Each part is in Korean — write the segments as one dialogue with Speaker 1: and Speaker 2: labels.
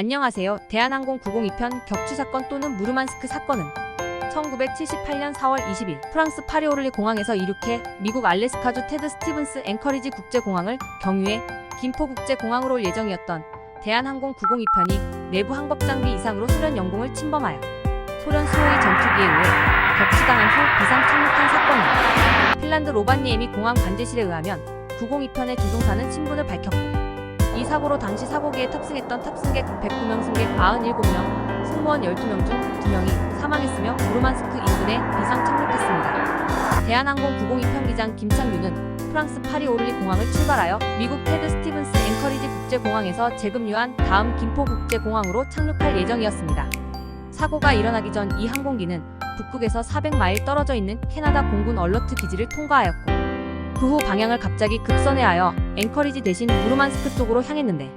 Speaker 1: 안녕하세요. 대한항공 902편 격추 사건 또는 무르만스크 사건은 1978년 4월 20일 프랑스 파리오르리 공항에서 이륙해 미국 알래스카주 테드 스티븐스 앵커리지 국제공항을 경유해 김포 국제공항으로 올 예정이었던 대한항공 902편이 내부 항법 장비 이상으로 소련 영공을 침범하여 소련 수호의 전투기에 의해 격추당한 후 비상 착륙한 사건입니다. 핀란드 로바니에미 공항 관제실에 의하면 902편의 조종사는 신분을 밝혔고 이 사고로 당시 사고기에 탑승했던 탑승객 109명 승객 97명, 승무원 12명 중 2명이 사망했으며 무르만스크 인근에 비상 착륙했습니다. 대한항공 902 편 기장 김창규는 프랑스 파리 오르리 공항을 출발하여 미국 테드 스티븐스 앵커리지 국제공항에서 재급류한 다음 김포 국제공항으로 착륙할 예정이었습니다. 사고가 일어나기 전 이 항공기는 북극에서 400마일 떨어져 있는 캐나다 공군 얼러트 기지를 통과하였고 그 후 방향을 갑자기 급선회하여 앵커리지 대신 무르만스크 쪽으로 향했는데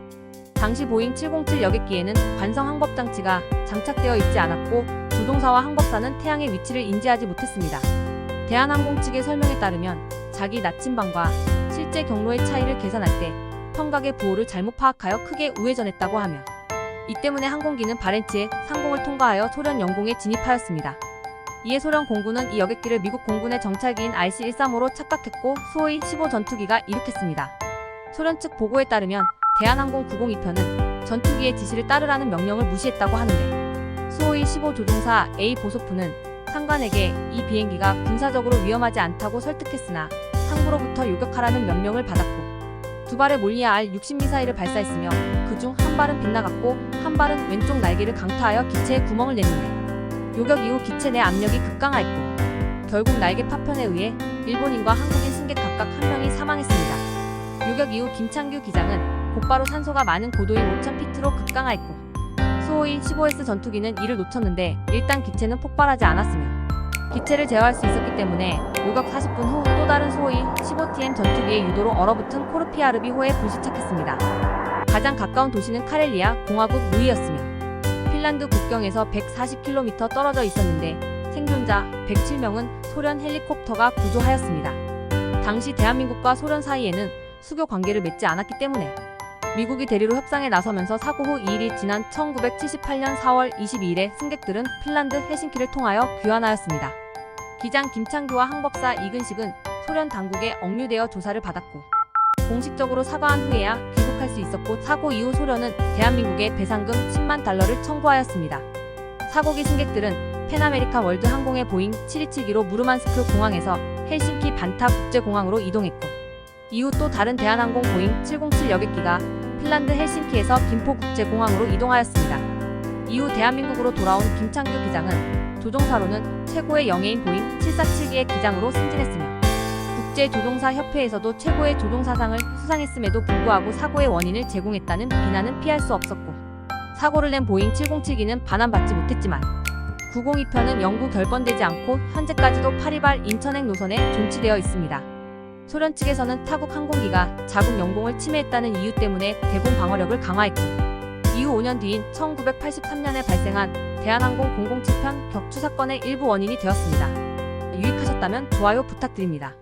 Speaker 1: 당시 보잉 707 여객기에는 관성 항법 장치가 장착되어 있지 않았고 조종사와 항법사는 태양의 위치를 인지하지 못했습니다. 대한항공 측의 설명에 따르면 자기 나침반과 실제 경로의 차이를 계산할 때 평각의 부호를 잘못 파악하여 크게 우회전했다고 하며 이 때문에 항공기는 바렌츠의 상공을 통과하여 소련 영공에 진입하였습니다. 이에 소련 공군은 이 여객기를 미국 공군의 정찰기인 RC-135로 착각했고 수호이 15 전투기가 이륙했습니다. 소련 측 보고에 따르면 대한항공 902편은 전투기의 지시를 따르라는 명령을 무시했다고 하는데 수호이 15 조종사 A 보소프는 상관에게 이 비행기가 군사적으로 위험하지 않다고 설득했으나 상부로부터 요격하라는 명령을 받았고 두 발의 몰리아 R-60 미사일을 발사했으며 그중 한 발은 빗나갔고 한 발은 왼쪽 날개를 강타하여 기체에 구멍을 냈는데 요격 이후 기체 내 압력이 급강하였고 결국 날개 파편에 의해 일본인과 한국인 승객 각각 한 명이 사망했습니다. 요격 이후 김창규 기장은 곧바로 산소가 많은 고도인 5000피트로 급강하였고 수호이 15S 전투기는 이를 놓쳤는데 일단 기체는 폭발하지 않았으며 기체를 제어할 수 있었기 때문에 요격 40분 후 또 다른 수호이 15TM 전투기의 유도로 얼어붙은 코르피아르비 호에 불시착했습니다. 가장 가까운 도시는 카렐리아 공화국 루이였으며 핀란드 국경에서 140km 떨어져 있었는데 생존자 107명은 소련 헬리콥터가 구조하였습니다. 당시 대한민국과 소련 사이에는 수교 관계를 맺지 않았기 때문에 미국이 대리로 협상에 나서면서 사고 후 2일이 지난 1978년 4월 22일에 승객들은 핀란드 헬싱키를 통하여 귀환하였습니다. 기장 김창규와 항법사 이근식은 소련 당국에 억류되어 조사를 받았고 공식적으로 사과한 후에야 귀국할 수 있었고 사고 이후 소련은 대한민국에 배상금 10만 달러를 청구하였습니다. 사고기 승객들은 페나메리카 월드 항공의 보잉 7272로 무르만스크 공항에서 헬싱키 반타 국제공항으로 이동했고 이후 또 다른 대한항공 보잉 707 여객기가 핀란드 헬싱키에서 김포 국제공항으로 이동하였습니다. 이후 대한민국으로 돌아온 김창규 기장은 조종사로는 최고의 영예인 보잉 747기의 기장으로 승진했으며 국제조종사협회에서도 최고의 조종사상을 수상했음에도 불구하고 사고의 원인을 제공했다는 비난은 피할 수 없었고 사고를 낸 보잉 707기는 반환받지 못했지만 902편은 영구 결번되지 않고 현재까지도 파리발 인천행 노선에 존치되어 있습니다. 소련 측에서는 타국 항공기가 자국 영공을 침해했다는 이유 때문에 대공 방어력을 강화했고 이후 5년 뒤인 1983년에 발생한 대한항공 007편 격추 사건의 일부 원인이 되었습니다. 유익하셨다면 좋아요 부탁드립니다.